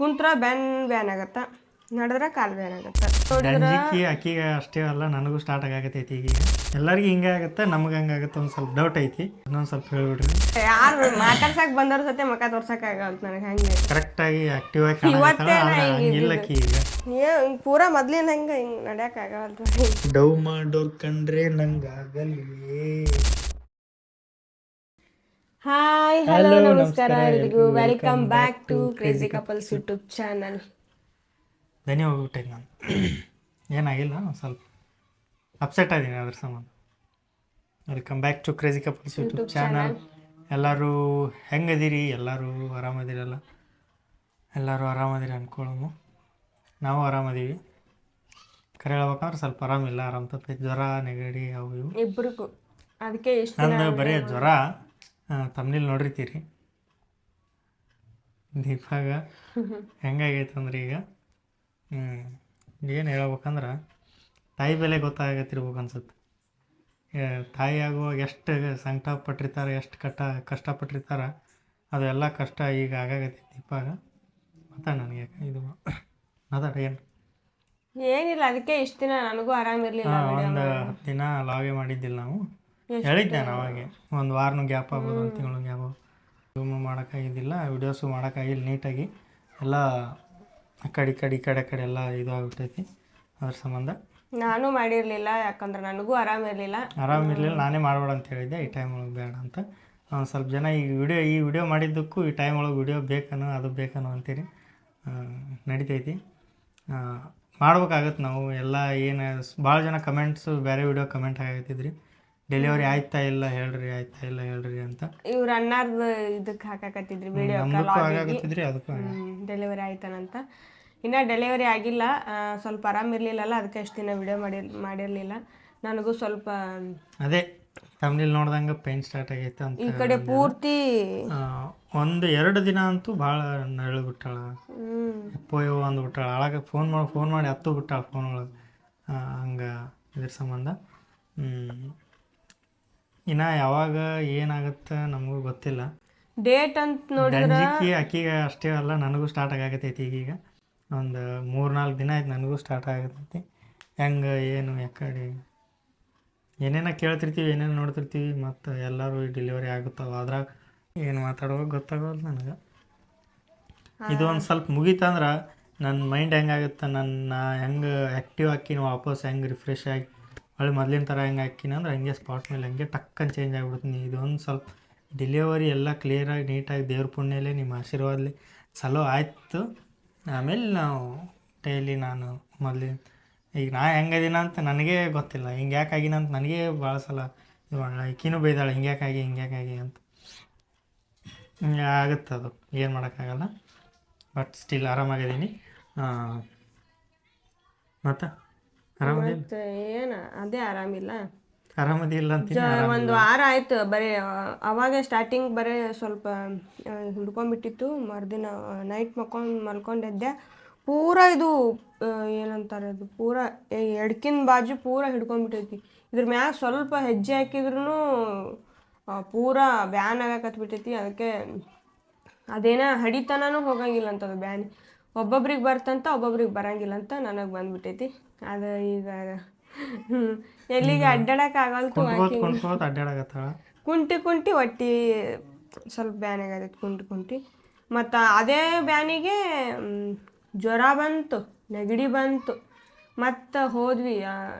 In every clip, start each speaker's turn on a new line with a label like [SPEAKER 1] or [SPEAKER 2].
[SPEAKER 1] ಕುಂತ್ರ ban ban ಆಗತ್ತ ನಡೆದ್ರ ಕಾಲು ban ಆಗತ್ತೆ. ನೋಡಿದ್ರ
[SPEAKER 2] ಅಷ್ಟೇ ಅಲ್ಲ ನನಗೂ ಸ್ಟಾರ್ಟ್ ಆಗತೈತಿ ಈಗ. ಎಲ್ಲರಿಗೂ ಹಿಂಗೆ ಆಗುತ್ತೆ ನಮ್ಗೆ ಹಂಗಾಗತ್ತೆ ಆಗುತ್ತೆ ಒಂದು ಸ್ವಲ್ಪ ಡೌಟ್ ಐತಿ. ಇನ್ನೊಂದು ಸ್ವಲ್ಪ ಹೇಳ್ಬಿಡ್ರಿ.
[SPEAKER 1] ಯಾರು ಮಾತಾಡ್ಸಕ್ ಬಂದವ್ರ ಜೊತೆ ಮಕ ತೋರ್ಸಕ್ ಆಗಲ್ಲ ನನಗೆ ಹಂಗೆ.
[SPEAKER 2] ಕರೆಕ್ಟಾಗಿ ಆಕ್ಟಿವ್ ಆಗಿ ಕಾಣಕತ್ತಾಳ ಆದ್ರೆ ಹಂಗಿಲ್ಲ ಅಕ್ಕಿ ಈಗ.
[SPEAKER 1] ಏ ಹಿಂಗ್ ಪೂರಾ ಮೊದ್ಲಿನ ಹಂಗ ಹಿಂಗೆ ನಡ್ಯಾಕ ಆಗಲ್ಲ
[SPEAKER 2] ಡೌ ಮಾಡೋರ್ ಕಂಡ್ರೆ ನಂಗಾಗಲ್ವೇ
[SPEAKER 1] ಹಾಯ್ ಹಲೋ ನಮಸ್ಕಾರ ಎಲ್ರಿಗೂ welcome back to Crazy Couples YouTube channel
[SPEAKER 2] ದನಿ ಹೋಗ್ಬಿಟ್ಟೆ ನಾನು ಏನಾಗಿಲ್ಲ ಸ್ವಲ್ಪ ಅಪ್ಸೆಟ್ ಆದೀನಿ ಅದ್ರ ಸಂಬಂಧ. Welcome back to Crazy Couples YouTube channel ಎಲ್ಲರೂ ಹೆಂಗದಿರಿ? ಎಲ್ಲರೂ ಆರಾಮದಿರಲ್ಲ? ಎಲ್ಲರೂ ಆರಾಮದಿರಿ ಅನ್ಕೊಳ್ಳೋನು. ನಾವು ಆರಾಮದೀವಿ. ಕರೆ ಹೇಳ್ಬೇಕಂದ್ರೆ ಸ್ವಲ್ಪ ಆರಾಮಿಲ್ಲ. ಆರಾಮ್ ತಪ್ಪೈತೆ ಜ್ವರ ನೆಗಡಿ ಅವು ಇವು.
[SPEAKER 1] ಇಬ್ಬರಿಗೂ ಅದಕ್ಕೆ
[SPEAKER 2] ನಂದು ಬರೀ ಜ್ವರ. ತಮ್ಮನೇಲಿ ನೋಡಿರ್ತೀರಿ. ದೀಪಾಗ ಹೆಂಗಾಗೈತೆ ಅಂದ್ರೆ ಈಗ? ಏನು ಹೇಳ್ಬೇಕಂದ್ರೆ ತಾಯಿ ಬೆಲೆ ಗೊತ್ತಾಗತ್ತಿರ್ಬೇಕು ಅನ್ಸುತ್ತೆ. ತಾಯಿ ಆಗುವಾಗ ಎಷ್ಟು ಸಂಕಟ ಪಟ್ಟಿರ್ತಾರೆ ಎಷ್ಟು ಕಷ್ಟ ಕಷ್ಟಪಟ್ಟಿರ್ತಾರೆ ಅದೆಲ್ಲ ಕಷ್ಟ ಈಗ ಆಗಾಗೈತಿ ದೀಪಾಗ. ಮತ್ತೆ ನನಗೆ ಇದು ಮಾತಾಡ ಏನು?
[SPEAKER 1] ಏನಿಲ್ಲ ಅದಕ್ಕೆ ಇಷ್ಟು ದಿನ ನನಗೂ ಆರಾಮಿರಲಿಲ್ಲ
[SPEAKER 2] ಒಂದು ಹತ್ತು ದಿನ ಲಾಗೆ ಮಾಡಿದ್ದಿಲ್ಲ ನಾವು. ಹೇಳಿದ್ದೆ ನಾನು ಅವಾಗೆ. ಒಂದು ವಾರನೂ ಗ್ಯಾಪ್ ಆಗ್ಬೋದು ಒಂದು ತಿಂಗಳು ಗ್ಯಾಪ್ ಝೂಮು ಮಾಡೋಕ್ಕಾಗಿದ್ದಿಲ್ಲ ವಿಡಿಯೋಸು ಮಾಡೋಕ್ಕಾಗಿಲ್ಲ ನೀಟಾಗಿ. ಎಲ್ಲ ಆ ಕಡೆ ಈ ಕಡೆ ಈ ಕಡೆ ಕಡೆ ಎಲ್ಲ ಇದು ಆಗ್ಬಿಟ್ಟೈತಿ ಅದ್ರ ಸಂಬಂಧ.
[SPEAKER 1] ನಾನು ಮಾಡಿರಲಿಲ್ಲ ಯಾಕಂದ್ರೆ ನನಗೂ ಆರಾಮಿರಲಿಲ್ಲ
[SPEAKER 2] ಆರಾಮಿರಲಿಲ್ಲ ನಾನೇ ಮಾಡಬೇಡ ಅಂತ ಹೇಳಿದ್ದೆ ಈ ಟೈಮ್ ಒಳಗೆ ಬೇಡ ಅಂತ. ಒಂದು ಸ್ವಲ್ಪ ಜನ ಈ ವಿಡಿಯೋ ಈ ವಿಡಿಯೋ ಮಾಡಿದ್ದಕ್ಕೂ ಈ ಟೈಮ್ ಒಳಗೆ ವಿಡಿಯೋ ಬೇಕನೋ ಅದು ಬೇಕನೋ ಅಂತೀರಿ. ನಡಿತೈತಿ. ಮಾಡ್ಬೇಕಾಗತ್ತೆ ನಾವು. ಎಲ್ಲ ಏನು ಭಾಳ ಜನ ಕಮೆಂಟ್ಸು ಬೇರೆ ವಿಡಿಯೋ ಕಮೆಂಟ್ ಆಗತ್ತಿದ್ರಿ ಡೆಲಿವರಿ ಆಯ್ತಾ ಇಲ್ಲ ಹೇಳ್ರಿ ಆಯ್ತಾ ಇಲ್ಲ ಹೇಳ್ರಿ ಅಂತ.
[SPEAKER 1] ಇವ್ರ ಅಣ್ಣಾರ್ದು ಇದಕ್ಕೆ ಹಾಕಾಕತ್ತಿದ್ರಿ ವಿಡಿಯೋ
[SPEAKER 2] ನಮ್ದಕ್ಕೂ ಆಗಾಕತ್ತಿದ್ರಿ ಅದಕ್ಕೂ ಆಗ-
[SPEAKER 1] ಡೆಲಿವರಿ ಆಯ್ತಾನಂತ. ಇನ್ನ ಡೆಲಿವರಿ ಆಗಿಲ್ಲ ಸ್ವಲ್ಪ ಸ್ವಲ್ಪ ಆರಾಮಿರ್ಲಿಲ್ಲಲ್ಲ ಅದಕ್ಕೆ ಅಷ್ಟು ದಿನ ವಿಡಿಯೋ ಮಾಡಿ ಮಾಡಿರ್ಲಿಲ್ಲ. ನನಗೂ ಸ್ವಲ್ಪ
[SPEAKER 2] ಅದೇ ಫ್ಯಾಮಿಲಿ ನೋಡ್ದಂಗೆ ಪೇನ್ ಸ್ಟಾರ್ಟ್ ಆಗೈತೆ ಅಂತ
[SPEAKER 1] ಈ ಕಡೆ ಪೂರ್ತಿ
[SPEAKER 2] ಆ, ಒಂದು ಎರಡು ದಿನ ಅಂತೂ ಭಾಳ ನರಳು ಬಿಟ್ಟಾಳ.
[SPEAKER 1] ಹ್ಮ್.
[SPEAKER 2] ಪೋಯೋ ಅಂದ್ಬಿಟ್ಟಾಳ ಅಳಗ ಫೋನ್ ಮಾಡಿ ಫೋನ್ ಮಾಡಿ ಹತ್ತು ಬಿಟ್ಟಾಳ ಫೋನ್ ಒಳಗೆ. ಹಂಗೆ ಇದ್ರ ಸಂಬಂಧ. ಇನ್ನು ಯಾವಾಗ ಏನಾಗುತ್ತೆ ನಮಗೂ ಗೊತ್ತಿಲ್ಲ.
[SPEAKER 1] ಡೇಟ್ ಅಂತ ನೋಡಿ
[SPEAKER 2] ಅಕ್ಕಿಗ ಅಕ್ಕಿಗೆ ಅಷ್ಟೇ ಅಲ್ಲ ನನಗೂ ಸ್ಟಾರ್ಟ್ ಆಗಾಕತ್ತೈತಿ ಈಗೀಗ ಒಂದು ಮೂರು ನಾಲ್ಕು ದಿನ ಆಯ್ತು ನನಗೂ ಸ್ಟಾರ್ಟ್ ಆಗತೈತಿ ಹೆಂಗೆ ಏನು ಯಾಕಡೆ ಏನೇನೋ ಕೇಳ್ತಿರ್ತೀವಿ ಏನೇನು ನೋಡ್ತಿರ್ತೀವಿ ಮತ್ತು ಎಲ್ಲರೂ ಡೆಲಿವರಿ ಆಗುತ್ತವೆ ಅದ್ರಾಗ ಏನು ಮಾತಾಡುವಾಗ ಗೊತ್ತಾಗೋಲ್ಲ ನನಗೆ. ಇದು ಒಂದು ಸ್ವಲ್ಪ ಮುಗೀತಂದ್ರೆ ನನ್ನ ಮೈಂಡ್ ಹೆಂಗಾಗುತ್ತೆ ನನ್ನ ಹೆಂಗೆ ಆ್ಯಕ್ಟಿವ್ ಆಗಿ ವಾಪಸ್ ಹೆಂಗೆ ರಿಫ್ರೆಶ್ ಆಗಿ ಹೊಳ್ಳಿ ಮೊದಲಿನ ಥರ ಹೆಂಗೆ ಹಾಕಿನ ಅಂದ್ರೆ ಹಂಗೆ ಸ್ಪಾಟ್ ಮೇಲೆ ಹಂಗೆ ಟಕ್ಕನ್ ಚೇಂಜ್ ಆಗಿಬಿಡ್ತೀನಿ. ಇದೊಂದು ಸ್ವಲ್ಪ ಡೆಲಿವರಿ ಎಲ್ಲ ಕ್ಲಿಯರಾಗಿ ನೀಟಾಗಿ ದೇವ್ರ ಪುಣ್ಯಲೇ ನಿಮ್ಮ ಆಶೀರ್ವಾದಲಿ ಚಲೋ ಆಯಿತು. ಆಮೇಲೆ ನಾವು ಡೈಲಿ ನಾನು ಮೊದಲಿನ ಈಗ ನಾ ಹೆಂಗದೀನ ಅಂತ ನನಗೇ ಗೊತ್ತಿಲ್ಲ. ಹಿಂಗೆ ಯಾಕಾಗಿನ ಅಂತ ನನಗೆ ಭಾಳ ಸಲ ಇದು ಯಾಕೆ ಆಗಿ, ಹಿಂಗೆ ಆಗಿ ಅಂತ. ಹಿಂಗೆ ಆಗುತ್ತೆ ಅದು. ಏನು ಮಾಡೋಕ್ಕಾಗಲ್ಲ. ಬಟ್ ಸ್ಟಿಲ್ ಆರಾಮಾಗಿದ್ದೀನಿ ಮತ್ತು?
[SPEAKER 1] ಮತ್ತೆ ಏನ? ಅದೇ ಆರಾಮಿಲ್ಲ.
[SPEAKER 2] ಆರಾಮದಿಲ್ಲ ಅಂತ
[SPEAKER 1] ಒಂದು ವಾರ ಆಯ್ತು ಬರೀ ಅವಾಗ ಸ್ಟಾರ್ಟಿಂಗ್ ಬರೀ ಸ್ವಲ್ಪ ಹುಡ್ಕೊಂಡ್ಬಿಟ್ಟಿತ್ತು. ಮರುದಿನ ನೈಟ್ ಮಕ್ಕೊಂಡು ಮಲ್ಕೊಂಡಿದ್ದೆ ಪೂರ ಇದು ಏನಂತಾರೆ ಅದು ಪೂರ ಎಡ್ಕಿನ ಬಾಜು ಪೂರ ಹಿಡ್ಕೊಂಡ್ಬಿಟ್ಟೈತಿ. ಇದ್ರ ಮ್ಯಾಗ ಸ್ವಲ್ಪ ಹೆಜ್ಜೆ ಹಾಕಿದ್ರು ಪೂರ ಬ್ಯಾನ್ ಆಗಕತ್ಬಿಟ್ಟೈತಿ. ಅದಕ್ಕೆ ಅದೇನ ಹಡಿತನೂ ಹೋಗಂಗಿಲ್ಲ ಅಂತದು ಬ್ಯಾನ್ ಒಬ್ಬೊಬ್ರಿಗೆ ಬರ್ತಂತ ಒಬ್ಬೊಬ್ರಿಗೆ ಬರಂಗಿಲ್ಲ ಅಂತ ನನಗೆ ಬಂದ್ಬಿಟ್ಟೈತಿ. ಅದು ಈಗ. ಎಲ್ಲಿಗೆ ಅಡ್ಡಾಡಕ್ ಆಗಲ್ತು
[SPEAKER 2] ಅಡ್ಡಾಡಕತ್ತಾಳ?
[SPEAKER 1] ಕುಂಟಿ ಕುಂಟಿ ಒಟ್ಟಿ ಸ್ವಲ್ಪ ಬ್ಯಾನ್ ಆಗೈತಿ ಕುಂಟಿ ಕುಂಟಿ. ಮತ್ತು ಅದೇ ಬ್ಯಾನಿಗೆ ಜ್ವರ ಬಂತು ನೆಗಡಿ ಬಂತು. ಮತ್ತು ಹೋದ್ವಿ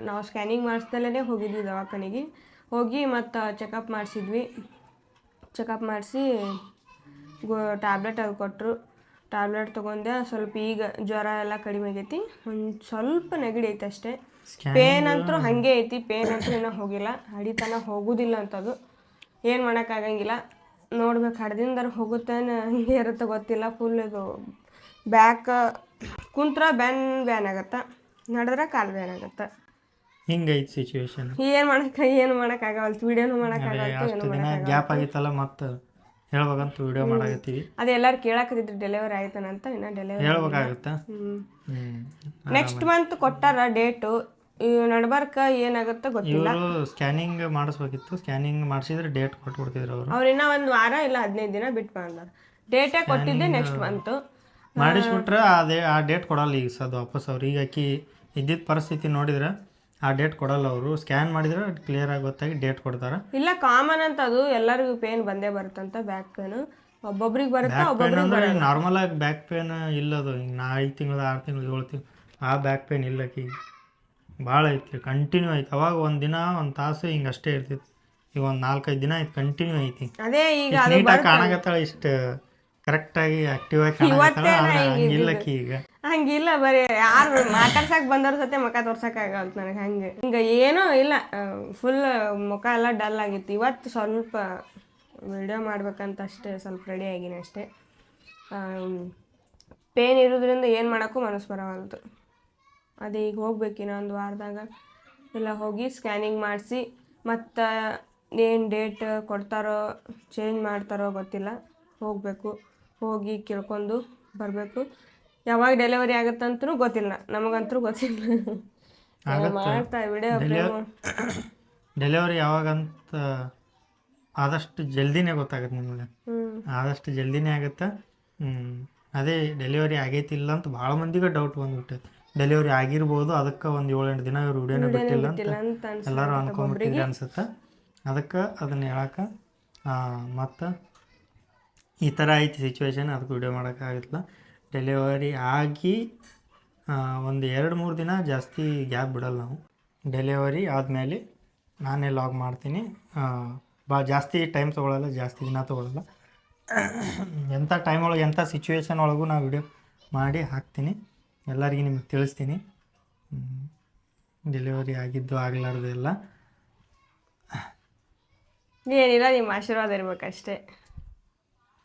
[SPEAKER 1] ನಾವು ಸ್ಕ್ಯಾನಿಂಗ್ ಮಾಡಿಸ್ದಲೇ ಹೋಗಿದ್ವಿ ದವಾಖಾನೆಗೆ. ಹೋಗಿ ಮತ್ತು ಚೆಕಪ್ ಮಾಡಿಸಿದ್ವಿ. ಚೆಕಪ್ ಮಾಡಿಸಿ ಗೋ ಟ್ಯಾಬ್ಲೆಟ್ ಅದು ಕೊಟ್ಟರು ಟ್ಯಾಬ್ಲೆಟ್ ತೊಗೊಂಡೆ ಸ್ವಲ್ಪ ಈಗ ಜ್ವರ ಎಲ್ಲ ಕಡಿಮೆ ಆಗೈತಿ. ಒಂದು ಸ್ವಲ್ಪ ನೆಗಡಿ ಐತೆ ಅಷ್ಟೇ. ಪೇನ್ ಅಂತೂ ಹಾಗೆ ಐತಿ ಪೇನ್ ಅಂತೂ ಇನ್ನೂ ಹೋಗಿಲ್ಲ. ಅಡಿತನ ಹೋಗುದಿಲ್ಲ ಅಂತದು. ಏನು ಮಾಡೋಕ್ಕಾಗಂಗಿಲ್ಲ ನೋಡ್ಬೇಕು ಹಡ್ದಿಂದರ ಹೋಗುತ್ತೇನೆ ಹಿಂಗೆ ಇರುತ್ತೆ ಗೊತ್ತಿಲ್ಲ. ಫುಲ್ ಇದು ಬ್ಯಾಕ್ ಕುಂತ್ರ ಬ್ಯಾನ್ ಬ್ಯಾನ್ ಆಗತ್ತೆ. ನಡೆದ್ರೆ ಕಾಲು ಬ್ಯಾನ್ ಆಗತ್ತೆ.
[SPEAKER 2] ಹಿಂಗೈತೆ ಸಿಚುವೇಶನ್
[SPEAKER 1] ಏನು ಮಾಡಕ್ಕೆ ಏನು ಮಾಡೋಕ್ಕಾಗಲ್ಲ ವೀಡಿಯೋನು ಮಾಡೋಕ್ಕಾಗಲ್ಲ
[SPEAKER 2] ಏನು ದಿನ ಗ್ಯಾಪ್ ಆಗಿತ್ತಲ್ಲ ಮತ್ತು ಹೇಳ್ಬೇಕಂತ ವಿಡಿಯೋ ಮಾಡಾಕತ್ತೀವಿ.
[SPEAKER 1] ಅದೇ ಎಲ್ಲರೂ ಕೇಳಕತ್ತಿದ್ರು ಡೆಲಿವರಿ ಆಯ್ತನಂತ ಇನ್ನ ಡೆಲಿವರಿ
[SPEAKER 2] ಹೇಳ್ಬೇಕಾಗುತ್ತ?
[SPEAKER 1] ನೆಕ್ಸ್ಟ್ ಮಂತ್ ಕೊಟ್ಟಾರ ಡೇಟು ಈ ನಡ್ಬರ್ಕ ಏನಾಗುತ್ತೋ ಗೊತ್ತಿಲ್ಲ.
[SPEAKER 2] ಇವರು ಸ್ಕ್ಯಾನಿಂಗ್ ಮಾಡಿಸ್ಬೇಕಿತ್ತು. ಸ್ಕ್ಯಾನಿಂಗ್ ಮಾಡಿಸಿದ್ರೆ ಡೇಟ್ ಕೊಟ್ಬಿಡ್ತಿದ್ರು ಅವರು.
[SPEAKER 1] ಅವ್ರು ಇನ್ನ ಒಂದು ವಾರ ಇಲ್ಲ ಹದಿನೈದು ದಿನ ಬಿಟ್ಟು ಬಂದಾರ ಡೇಟೇ ಕೊಟ್ಟಿದ್ದೆ ನೆಕ್ಸ್ಟ್ ಮಂತು
[SPEAKER 2] ಮಾಡಿಸ್ಬಿಟ್ರೆ ಅದೇ ಆ ಡೇಟ್ ಕೊಡಲ್ಲ ಈಗ ಸದ್ ವಾಪಸ್ ಅವ್ರು. ಈಗ ಆಕಿ ಇದ್ದಿದ್ದ ಪರಿಸ್ಥಿತಿ ನೋಡಿದ್ರೆ ಆ ಡೇಟ್ ಕೊಡಲ್ಲ ಅವರು. ಸ್ಕ್ಯಾನ್ ಮಾಡಿದ್ರೆ ಕ್ಲಿಯರ್ ಆಗಿ ಗೊತ್ತಾಗಿ ಡೇಟ್ ಕೊಡ್ತಾರೆ?
[SPEAKER 1] ಇಲ್ಲ ಕಾಮನ್ ಅಂತ ಅದು. ಎಲ್ಲರಿಗೂ ಪೇನ್ ಬಂದೇ ಬರುತ್ತಂತ ಬ್ಯಾಕ್ ಪೇನ್ ಒಬ್ಬೊಬ್ರಿಗೆ ಬರುತ್ತೆ
[SPEAKER 2] ಬ್ಯಾಕ್ ಪೇನ್ ಅಂದ್ರೆ ಈಗ ನಾರ್ಮಲ್ ಆಗಿ ಬ್ಯಾಕ್ ಪೇನ್ ಇಲ್ಲ ಅದು. ನಾ ಐದು ತಿಂಗಳು ಆರು ತಿಂಗಳು ಏಳು ತಿಂಗಳು ಆ ಬ್ಯಾಕ್ ಪೇನ್ ಇಲ್ಲ ಆಕಿ. ಭಾಳ ಐತಿ ಕಂಟಿನ್ಯೂ ಐತಿ. ಅವಾಗ ಒಂದು ದಿನ ಒಂದು ತಾಸು ಹಿಂಗೆ ಅಷ್ಟೇ ಇರ್ತಿತ್ತು. ಈಗ ಒಂದು ನಾಲ್ಕೈದು ದಿನ ಐತಿ ಕಂಟಿನ್ಯೂ ಐತಿ.
[SPEAKER 1] ಅದೇ ಈಗ
[SPEAKER 2] ಇಷ್ಟು
[SPEAKER 1] ಅದು
[SPEAKER 2] ನೀಟಾಗಿ ಕಾಣಕತ್ತಾಳ ಇಷ್ಟು ಕರೆಕ್ಟಾಗಿ ಆಕ್ಟಿವ್ ಆಗಿ ಕಾಣಕತ್ತಾಳ ಆದ್ರೆ ಈಗ.
[SPEAKER 1] ಹಂಗಿಲ್ಲ ಬರೀ, ಯಾರು ಮಾತಾಡ್ಸಕ್ ಬಂದವ್ರ ಸತೆ ಮುಖ ತೋರ್ಸಕ್ ನನಗೆ ಹಂಗೆ. ಹಿಂಗ ಏನೂ ಇಲ್ಲ ಫುಲ್ ಮುಖ ಎಲ್ಲ ಡಲ್ ಆಗಿತ್ತು. ಇವತ್ತು ಸ್ವಲ್ಪ ವಿಡಿಯೋ ಮಾಡ್ಬೇಕಂತ ಅಷ್ಟೇ, ಸ್ವಲ್ಪ ರೆಡಿ ಆಗಿನಿ ಅಷ್ಟೇ. ಪೇನ್ ಇರೋದ್ರಿಂದ ಏನು ಮಾಡೋಕ್ಕೂ ಮನಸ್ಸು ಬರವಲ್ತು ಅದೇ ಈಗ ಹೋಗ್ಬೇಕು ಇನ್ನೊಂದು ವಾರದಾಗ. ಎಲ್ಲ ಹೋಗಿ ಸ್ಕ್ಯಾನಿಂಗ್ ಮಾಡಿಸಿ, ಮತ್ತು ಏನು ಡೇಟ್ ಕೊಡ್ತಾರೋ ಚೇಂಜ್ ಮಾಡ್ತಾರೋ ಗೊತ್ತಿಲ್ಲ. ಹೋಗಬೇಕು. ಹೋಗಿ ಕೇಳ್ಕೊಂಡು ಬರಬೇಕು. ಯಾವಾಗ ಡೆಲಿವರಿ ಆಗುತ್ತಂತೂ ಗೊತ್ತಿಲ್ಲ. ನಮಗಂತೂ ಗೊತ್ತಿಲ್ಲ. ಮಾಡ್ತಾ ವಿಡಿಯೋ
[SPEAKER 2] ಡೆಲಿವರಿ ಯಾವಾಗಂತ ಆದಷ್ಟು ಜಲ್ದಿನೇ ಗೊತ್ತಾಗುತ್ತೆ ನಿಮಗೆ. ಆದಷ್ಟು ಜಲ್ದಿನೇ ಆಗುತ್ತೆ. ಅದೇ ಡೆಲಿವರಿ ಆಗೈತಿಲ್ಲ ಅಂತ ಭಾಳ ಮಂದಿಗೆ ಡೌಟ್ ಬಂದ್ಬಿಟ್ಟೈತೆ ಡೆಲಿವರಿ ಆಗಿರ್ಬೋದು ಅದಕ್ಕೆ ಒಂದು ಏಳೆಂಟು ದಿನ ಇವ್ರು ವಿಡಿಯೋನೇ ಬಿಟ್ಟಿಲ್ಲ ಅಂತ ಎಲ್ಲರೂ ಅನ್ಕೊಂಡ್ಬಿಟ್ಟಿದ್ದೆ ಅನ್ಸುತ್ತೆ. ಅದಕ್ಕೆ ಅದನ್ನ ಹೇಳಕ್ಕೆ ಮತ್ತು ಈ ಥರ ಐತಿ ಸಿಚುವೇಶನ್ ಅದಕ್ಕೆ ವಿಡಿಯೋ ಮಾಡೋಕ್ಕಾಗತ್ತಿಲ್ಲ ಡೆಲಿವರಿ ಆಗಿ ಒಂದು ಎರಡು ಮೂರು ದಿನ ಜಾಸ್ತಿ ಗ್ಯಾಪ್ ಬಿಡಲ್ಲ ನಾವು. ಡೆಲಿವರಿ ಆದಮೇಲೆ ನಾನೇ ಲಾಗ್ ಮಾಡ್ತೀನಿ. ಬಾ ಜಾಸ್ತಿ ಟೈಮ್ ತೊಗೊಳಲ್ಲ ಜಾಸ್ತಿ ದಿನ ತೊಗೊಳಲ್ಲ. ಎಂಥ ಟೈಮ್ ಒಳಗೆ ಎಂಥ ಸಿಚುವೇಶನ್ ಒಳಗೂ ನಾನು ವಿಡಿಯೋ ಮಾಡಿ ಹಾಕ್ತೀನಿ. ಎಲ್ಲರಿಗೂ ನಿಮಗೆ ತಿಳಿಸ್ತೀನಿ. ಡೆಲಿವರಿ ಆಗಿದ್ದು ಆಗಲಾರ್ದು ಎಲ್ಲ.
[SPEAKER 1] ಏನಿಲ್ಲ ನಿಮ್ಮ ಆಶೀರ್ವಾದ ಇರ್ಬೇಕಷ್ಟೇ.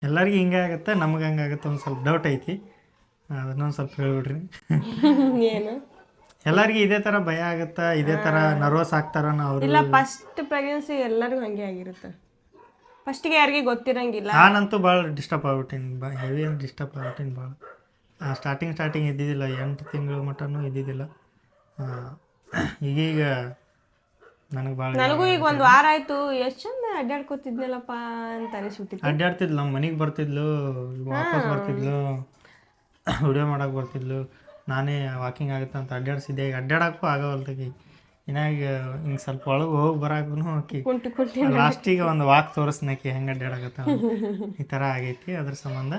[SPEAKER 2] ಎಲ್ಲರಿಗೂ ಹಿಂಗೆ ಆಗುತ್ತೆ ನಮ್ಗೆ ಹಂಗಾಗುತ್ತೆ ಒಂದು ಸ್ವಲ್ಪ ಡೌಟ್ ಐತಿ. ಅದನ್ನೊಂದು ಸ್ವಲ್ಪ ಹೇಳ್ಬಿಡ್ರಿ.
[SPEAKER 1] ಏನು?
[SPEAKER 2] ಎಲ್ಲರಿಗೂ ಇದೇ ಥರ ಭಯ ಆಗುತ್ತಾ? ಇದೇ ಥರ ನರ್ವಸ್ ಆಗ್ತಾರ ಅವರು?
[SPEAKER 1] ಇಲ್ಲ ಫಸ್ಟ್ ಪ್ರೆಗ್ನೆನ್ಸಿ ಎಲ್ಲರಿಗೂ ಹಂಗೆ ಆಗಿರುತ್ತೆ. ಫಸ್ಟಿಗೆ ಯಾರಿಗೆ ಗೊತ್ತಿರಂಗಿಲ್ಲ.
[SPEAKER 2] ನಾನಂತೂ ಭಾಳ ಡಿಸ್ಟರ್ಬ್ ಆಗ್ಬಿಟ್ಟಿನಿ. ಬಾ ಹೆವಿ ಅಂತ ಡಿಸ್ಟರ್ಬ್ ಆಗ್ಬಿಟ್ಟಿನಿ ಭಾಳ ಸ್ಟಾರ್ಟಿಂಗ್ ಸ್ಟಾರ್ಟಿಂಗ್ ಇದ್ದಿದ್ದಿಲ್ಲ. ಎಂಟು ತಿಂಗಳು ಮಟನೂ ಇದ್ದಿದ್ದಿಲ್ಲ. ಈಗೀಗ ನನಗೆ ಭಾಳ
[SPEAKER 1] ನನಗೂ ಈಗ ಒಂದು ವಾರ ಆಯ್ತು. ಎಷ್ಟು ಚಂದ ಅಡ್ಡಾಡ್ಕೊತಿದ್ನಲ್ಲಪ್ಪ ಅಂತ ಅನಿಸ್ಬಿಟ್ಟಿತ್ತು.
[SPEAKER 2] ಅಡ್ಡಾಡ್ತಿದ್ಲು ನಮ್ಮ ಮನೆಗೆ ಬರ್ತಿದ್ಲು ವಾಪಸ್ ಬರ್ತಿದ್ಲು. ವಿಡಿಯೋ ಮಾಡಕ್ಕೆ ಬರ್ತಿದ್ಲು. ನಾನೇ ವಾಕಿಂಗ್ ಆಗುತ್ತೆ ಅಂತ ಅಡ್ಡಾಡ್ಸಿದ್ದೆ. ಈಗ ಅಡ್ಡಾಡೋಕ್ಕೂ ಆಗವಲ್ತಕಿ ಇನ್ನಾಗ ಹಿಂಗೆ ಸ್ವಲ್ಪ ಒಳಗೆ ಹೋಗಿ ಬರಾಕೂ ಆಕಿ. ಲಾಸ್ಟಿಗೆ ಒಂದು ವಾಕ್ ತೋರಿಸ್ನಕಿ ಹೆಂಗೆ ಅಡ್ಡಾಡಕತ್ತ ಈ ಥರ ಆಗೈತಿ. ಅದ್ರ ಸಂಬಂಧ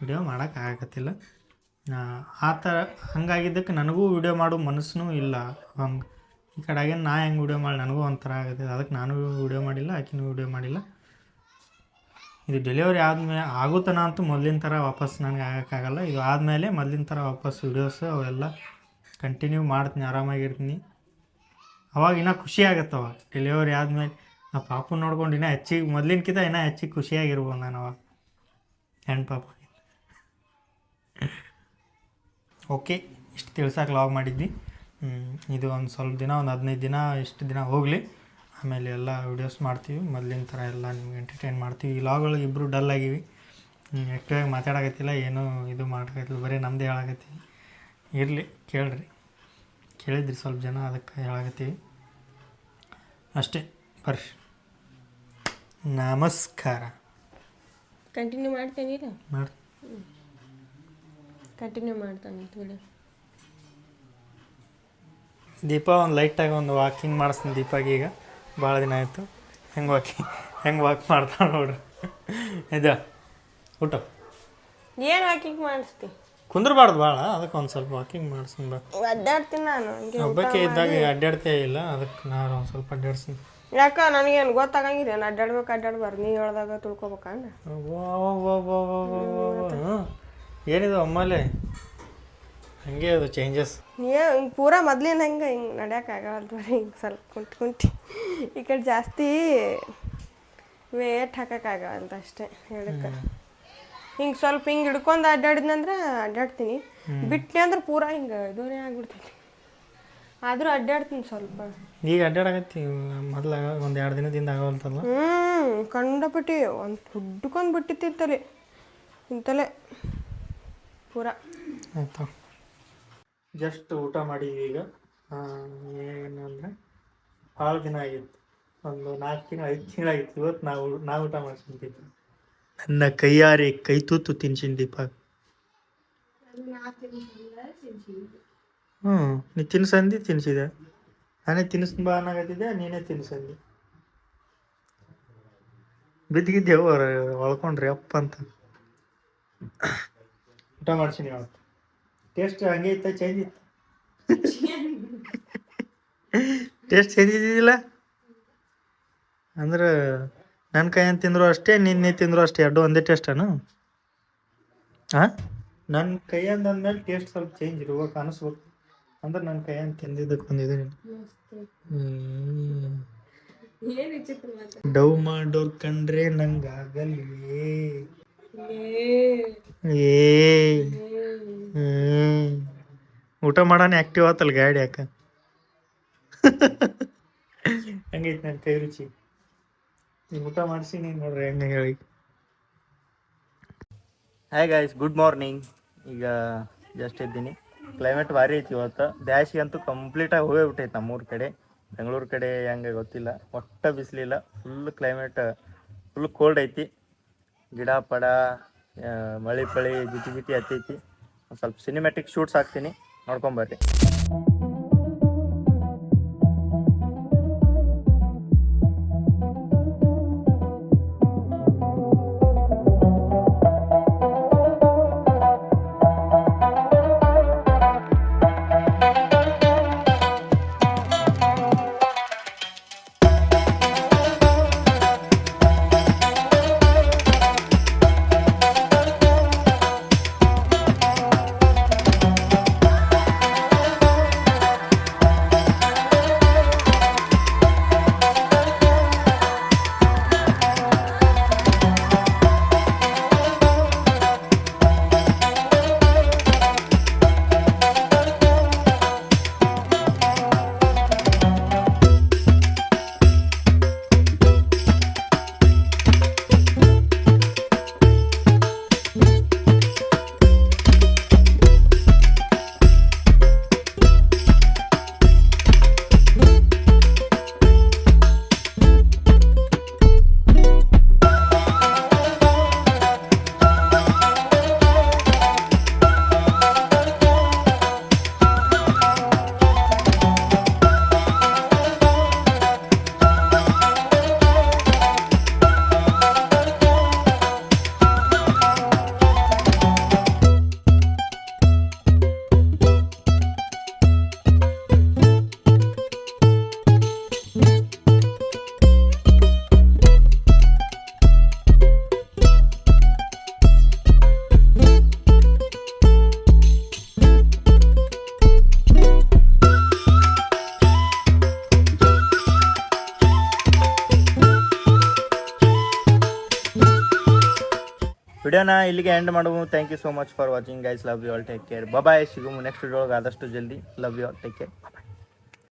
[SPEAKER 2] ವಿಡಿಯೋ ಮಾಡೋಕೆ ಆಗತ್ತಿಲ್ಲ ಆ ಥರ ಹಂಗಾಗಿದ್ದಕ್ಕೆ ನನಗೂ ವಿಡಿಯೋ ಮಾಡೋ ಮನಸ್ಸೂ ಇಲ್ಲ. ಹಂಗೆ ಈ ಕಡೆಗೆ ನಾ ಹೆಂಗೆ ವಿಡಿಯೋ ಮಾಡಿ ನನಗೂ ಒಂಥರ ಆಗುತ್ತೆ. ಅದಕ್ಕೆ ನಾನು ವಿಡಿಯೋ ಮಾಡಿಲ್ಲ ಆಕಿನೂ ವಿಡಿಯೋ ಮಾಡಿಲ್ಲ. ಇದು ಡೆಲಿವರಿ ಆದಮೇಲೆ ಆಗುತ್ತಾನ ಅಂತೂ ಮೊದಲಿನ ಥರ ವಾಪಸ್ ನನಗೆ ಆಗೋಕ್ಕಾಗಲ್ಲ. ಇದು ಆದಮೇಲೆ ಮೊದಲಿನ ಥರ ವಾಪಸ್ ವಿಡಿಯೋಸ್ ಅವೆಲ್ಲ ಕಂಟಿನ್ಯೂ ಮಾಡ್ತೀನಿ, ಆರಾಮಾಗಿರ್ತೀನಿ. ಅವಾಗ ಇನ್ನೂ ಖುಷಿ ಆಗುತ್ತೆ ಅವಾಗ. ಡೆಲಿವರಿ ಆದಮೇಲೆ ಆ ಪಾಪು ನೋಡ್ಕೊಂಡು ಇನ್ನೂ ಹೆಚ್ಚಿಗೆ ಮೊದಲಿನಕ್ಕಿಂತ ಇನ್ನೂ ಹೆಚ್ಚಿಗೆ ಖುಷಿಯಾಗಿರ್ಬೋದು ನಾನು ಅವಾಗ. ಹೆಣ್ಣು ಪಾಪ. ಓಕೆ ಇಷ್ಟು ತಿಳ್ಸಕ್ಕೆ ಲಾಗ್ ಮಾಡಿದ್ವಿ. ಇದು ಒಂದು ಸ್ವಲ್ಪ ದಿನ, ಒಂದು ಹದಿನೈದು ದಿನ, ಇಷ್ಟು ದಿನ ಹೋಗಲಿ. ಆಮೇಲೆ ಎಲ್ಲ ವಿಡಿಯೋಸ್ ಮಾಡ್ತೀವಿ. ಮೊದಲಿನ ಥರ ಎಲ್ಲ ನಿಮ್ಗೆ ಎಂಟರ್ಟೈನ್ ಮಾಡ್ತೀವಿ. ಈ ಲಾಗಳು ಇಬ್ಬರು ಡಲ್ ಆಗಿವಿ. ಆ್ಯಕ್ಟಿವಾಗಿ ಮಾತಾಡಕತ್ತಿಲ್ಲ ಏನೂ ಇದು ಮಾಡಕತ್ತಿಲ್ಲ. ಬರೀ ನಮ್ಮದೇ ಹೇಳಕತ್ತೀವಿ. ಇರಲಿ ಕೇಳ್ರಿ. ಕೇಳಿದ್ರಿ ಸ್ವಲ್ಪ ಜನ ಅದಕ್ಕೆ ಹೇಳಕತ್ತೀವಿ. ಅಷ್ಟೇ ಬರ್ರಿ. ನಮಸ್ಕಾರ.
[SPEAKER 1] ಕಂಟಿನ್ಯೂ ಮಾಡ್ತೇನಿಲ್ಲ
[SPEAKER 2] ಮಾಡಿ
[SPEAKER 1] ಕಂಟಿನ್ಯೂ ಮಾಡ್ತಾನೆ ವಿಡಿಯೋ
[SPEAKER 2] ದೀಪ ಒಂದು ಲೈಟಾಗಿ ಒಂದು ವಾಕಿಂಗ್ ಮಾಡಿಸ್ತೀನಿ ದೀಪಾಗಿ ಈಗ. ಭಾಳ ದಿನ ಆಯಿತು. ಹೆಂಗೆ ವಾಕಿ ಹೆಂಗೆ ವಾಕ್ ಮಾಡ್ತಾಳೆ ನೋಡ್ರಿ ಇದ ಊಟ?
[SPEAKER 1] ಏನು ವಾಕಿಂಗ್ ಮಾಡಿಸ್ತಿ?
[SPEAKER 2] ಕುಂದ್ರಬಾರ್ದು ಭಾಳ ಅದಕ್ಕೆ ಒಂದು ಸ್ವಲ್ಪ ವಾಕಿಂಗ್ ಮಾಡಿಸ್ತೀನಿ ಬಾ.
[SPEAKER 1] ಅಡ್ಡಾಡ್ತೀನಿ ನಾನು. ಹಂಗೆ
[SPEAKER 2] ಒಬ್ಬಕ್ಕೆ ಇದ್ದಾಗ ಅಡ್ಡಾಡ್ತೇ ಇಲ್ಲ ಅದಕ್ಕೆ ನಾನು ಒಂದು ಸ್ವಲ್ಪ ಅಡ್ಡಾಡ್ಸ್ತೀನಿ.
[SPEAKER 1] ಯಾಕ ನನಗೇನು ಗೊತ್ತಾಗಂಗಿಲ್ಲ ನಾನು ಅಡ್ಡಾಡ್ಬೇಕು ಅಡ್ಡಾಡ್ಬಾರ್ದು. ನೀ ಹೇಳ್ದಾಗ
[SPEAKER 2] ತಿಳ್ಕೊಬೇಕಂದ್ರೆ ಏನಿದು ಅಮ್ಮಲೆ ಹಂಗೆ ಅದು ಚೇಂಜಸ್
[SPEAKER 1] ಏ ಹಿಂಗೆ ಪೂರಾ ಮೊದ್ಲಿನ ಹಂಗೆ ಹಿಂಗೆ ನಡ್ಯೋಕ್ಕಾಗಲ್ಲ ರೀ ಹಿಂಗೆ ಸ್ವಲ್ಪ ಕುಂಟಿ ಕುಂಟಿ ಈ ಕಡೆ ಜಾಸ್ತಿ ವೇಟ್ ಹಾಕೋಕ್ಕಾಗಲ್ಲ ಅಷ್ಟೇ ಹೇಳಕ್ಕೆ. ಹಿಂಗೆ ಸ್ವಲ್ಪ ಹಿಂಗೆ ಹಿಡ್ಕೊಂಡು ಅಡ್ಡಾಡಿದ್ನಂದ್ರೆ ಅಡ್ಡಾಡ್ತೀನಿ. ಬಿಟ್ಟನೆ ಅಂದ್ರೆ ಪೂರಾ ಹಿಂಗೆ ದೂರ ಆಗ್ಬಿಡ್ತೈತಿ. ಆದರೂ ಅಡ್ಡಾಡ್ತೀನಿ ಸ್ವಲ್ಪ.
[SPEAKER 2] ಈಗ ಅಡ್ಡಾಡಕತ್ತಿ ಮೊದಲ ಒಂದು ಎರಡು ದಿನದಿಂದ ಆಗವಲ್ತಲ್ಲ?
[SPEAKER 1] ಹ್ಞೂ ಕಂಡಪಟ್ಟಿ ಒಂದು ಹುಡ್ಕೊಂಡು ತಲೆ ಇಂತಲೇ ಪೂರ.
[SPEAKER 2] ಆಯಿತು. ಜಸ್ಟ್ ಊಟ ಮಾಡಿದ್ವಿ ಈಗ ಏನಂದ್ರೆ ಭಾಳ ದಿನ ಆಗಿತ್ತು. ಒಂದು ನಾಲ್ಕು ತಿಂಗಳು, ಐದು ತಿಂಗಳಾಗಿತ್ತು. ಇವತ್ತು ನಾವು ನಾವು ಊಟ ಮಾಡ್ಸಿದ್ದೀವಿ ನನ್ನ ಕೈಯಾರೆ ಕೈ ತೂತು ತಿನ್ಸಿನ ದೀಪ. ಹ್ಞೂ, ನೀ ತಿನ್ಸಂದಿ ತಿನ್ಸಿದೆ. ನಾನೇ ತಿನ್ನಿಸ್ ಬಾ ನೀನೇ ತಿನ್ಸಂದಿ ಬಿದ್ದಿಗಿದ್ದೇವು ಒಳ್ಕೊಂಡ್ರಿ ಅಪ್ಪ ಅಂತ. ಊಟ ಮಾಡ್ಸೀನಿ ನೀವು ಟೇಸ್ಟ್ ಹಂಗೆ ಇತ್ತ ಚೇಂಜ್ ಇತ್ತು? ಟೇಸ್ಟ್ ಚೇಂಜ್ ಇದ್ದಿದ್ದಿಲ್ಲ? ಅಂದ್ರೆ ನನ್ನ ಕೈಯನ್ನು ತಿಂದ್ರು ಅಷ್ಟೇ ನಿನ್ನೆ ತಿಂದ್ರು ಅಷ್ಟೇ ಎರಡು ಒಂದೇ ಟೇಸ್ಟನು ಹಾಂ ನನ್ನ ಕೈಯಂದ ಅಂದ್ಮೇಲೆ ಟೇಸ್ಟ್ ಸ್ವಲ್ಪ ಚೇಂಜ್ ಇರ್ಬೇಕು ಅನಿಸ್ಬೇಕು. ಅಂದ್ರೆ ನನ್ನ ಕೈಯಂದು ತಿಂದಿದ್ದಕ್ಕೆ ಬಂದಿದೆ
[SPEAKER 1] ಏನು ವಿಚಿತ್ರ ಮಾತು
[SPEAKER 2] ಡವ್ ಮಾಡೋರ್ ಕಂಡ್ರೆ ನಂಗಾಗಲ್ವೇ ಏ ಹ್ಮ್. ಊಟ ಮಾಡೋಣ ಆಕ್ಟಿವ್ ಆತಲ್ಲ ಗಾಡಿ ಯಾಕ? ಹಂಗೈತಿ ನನ್ನ ಕೈ ರುಚಿ? ಊಟ ಮಾಡಿಸಿ ನೀನು ನೋಡ್ರಿ ಹೆಂಗೆ ಹೇಳಿ. ಹಾಯ್ ಗಾಯ್ಸ್ ಗುಡ್ ಮಾರ್ನಿಂಗ್ ಈಗ ಜಸ್ಟ್ ಇದ್ದೀನಿ ಕ್ಲೈಮೇಟ್ ಭಾರಿ ಐತಿ ಇವತ್ತು. ಬ್ಯಾಸಿಗೆ ಅಂತೂ ಕಂಪ್ಲೀಟಾಗಿ ಹೋಗೇ ಬಿಟ್ಟೈತೆ ನಮ್ಮೂರ ಕಡೆ. ಬೆಂಗಳೂರು ಕಡೆ ಹೆಂಗೆ ಗೊತ್ತಿಲ್ಲ. ಒಟ್ಟ ಬಿಸಿಲಿಲ್ಲ. ಫುಲ್ ಕ್ಲೈಮೇಟ್ ಫುಲ್ ಕೋಲ್ಡ್ ಐತಿ. ಗಿಡ ಪಡ ಮಳಿ ಪಳಿ ಜಿಟಿ ಜಿಟಿ ಹತ್ತೈತಿ ಸ್ವಲ್ಪ ಸಿನಿಮ್ಯಾಟಿಕ್ ಶೂಟ್ಸ್ ಹಾಕ್ತೀನಿ. ನೋಡ್ಕೊಂಬರ್ರಿ ವಿಡಿಯೋನ ಇಲ್ಲಿಗೆ end ಮಾಡುವು thank you so much for watching guys love you all take care bye ಸಿಗುಮು next ವಿಡಿಯೋಗೆ ಆದಷ್ಟು ಜಲ್ದಿ. Love you all take care